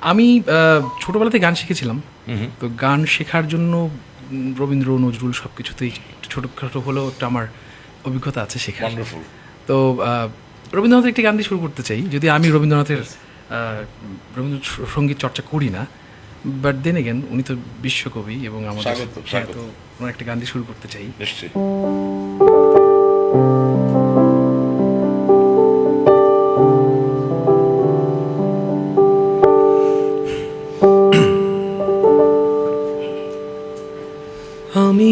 আমি ছোটবেলাতে গান শিখেছিলাম। তো গান শেখার জন্য রবীন্দ্র নজরুল সব কিছুতেই একটু ছোটোখাটো হলেও একটা আমার অভিজ্ঞতা আছে শেখার। তো রবীন্দ্রনাথের একটি গান দিয়ে শুরু করতে চাই। যদি আমি রবীন্দ্রনাথের আহ, রবীন্দ্র সংগীত চর্চা করি না বাট দেন এগেন উনি তো বিশ্বকবি এবং আমাদের। তো ওনার একটা গান দিয়ে শুরু করতে চাই। নিশ্চয়ই।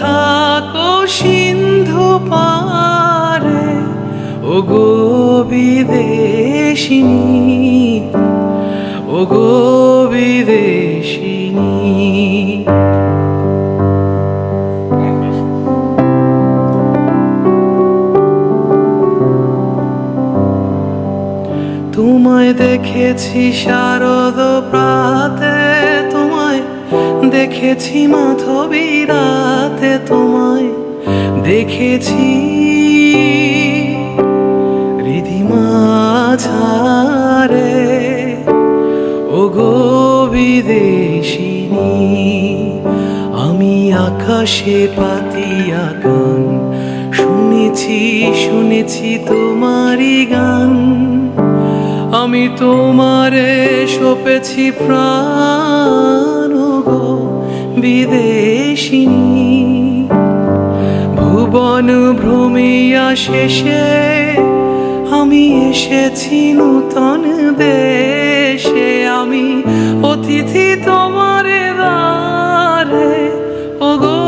থাকো সিন্ধু পারে ও গো বিদেশিনী ও গো বিদেশিনী। তোমায় দেখেছি শারদ প্রাতে, তোমায় দেখেছি তোমায় দেখেছি রিধিমা ঝারে ও গো বিদেশিনী, আমি আকাশে পাতিয়া গান শুনেছি শুনেছি তোমারই গান। আমি তোমারে সপেছি প্রাণ গো বিদেশিনী। ভুবন ভ্রমিয়া শেষে আমি এসেছি নূতন দেশে। আমি অতিথি তোমার দ্বারে ও গো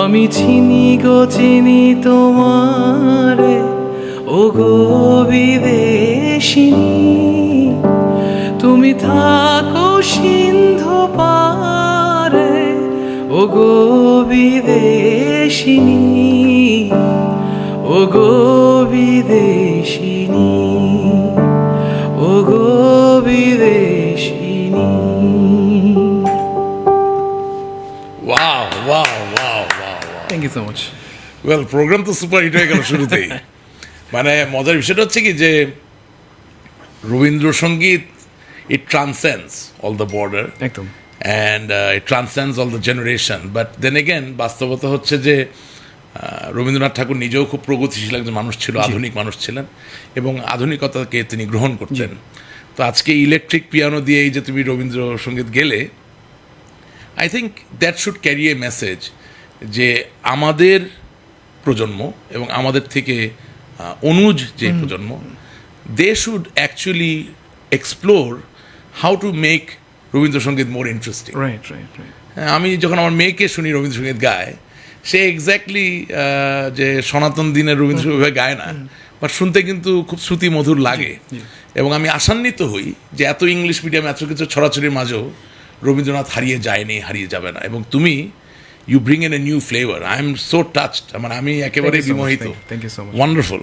আমি চিনি গো, চিনি তোমারে ও গো বিদেশিনী। তুমি থাকো সিন্ধু পারে ও গো বিদেশিনী ও গো বিদেশিনী ও গো বিদেশিনী wow wow wow wow thank you so much well program তো সুপার হিট হয়ে গেল শুরুতেই। মানে মজার বিষয়টা হচ্ছে কি যে Rabindrasangeet it transcends all the border একদম। And it transcends all the generation but then again বাস্তবতা হচ্ছে যে রবীন্দ্রনাথ ঠাকুর নিজেও খুব প্রগতিশীল একজন মানুষ ছিল আধুনিক মানুষ ছিলেন এবং আধুনিকতাকে তিনি গ্রহণ করতেন। তো আজকে ইলেকট্রিক পিয়ানো দিয়ে এই যে তুমি রবীন্দ্রসঙ্গীত গেলে I think that should carry a message যে আমাদের প্রজন্ম এবং আমাদের থেকে অনুজ যে প্রজন্ম they should actually explore how to make Rabindrasangeet more interesting right right right হ্যাঁ, আমি যখন আমার মেয়েকে শুনি রবীন্দ্রসঙ্গীত গায় সে এক্স্যাক্টলি যে সনাতন দিনের রবীন্দ্রসঙ্গীত গায় না বাট শুনতে কিন্তু খুব শ্রুতি মধুর লাগে এবং আমি আশান্বিত হই যে এত ইংলিশ মিডিয়াম এত কিছু ছড়াছড়ির মাঝেও রবীন্দ্রনাথ হারিয়ে যায়নি হারিয়ে যাবে না। এবং তুমি you bring in a new flavour I am so touched মানে আমি একেবারে বিমোহিত. ওয়ান্ডারফুল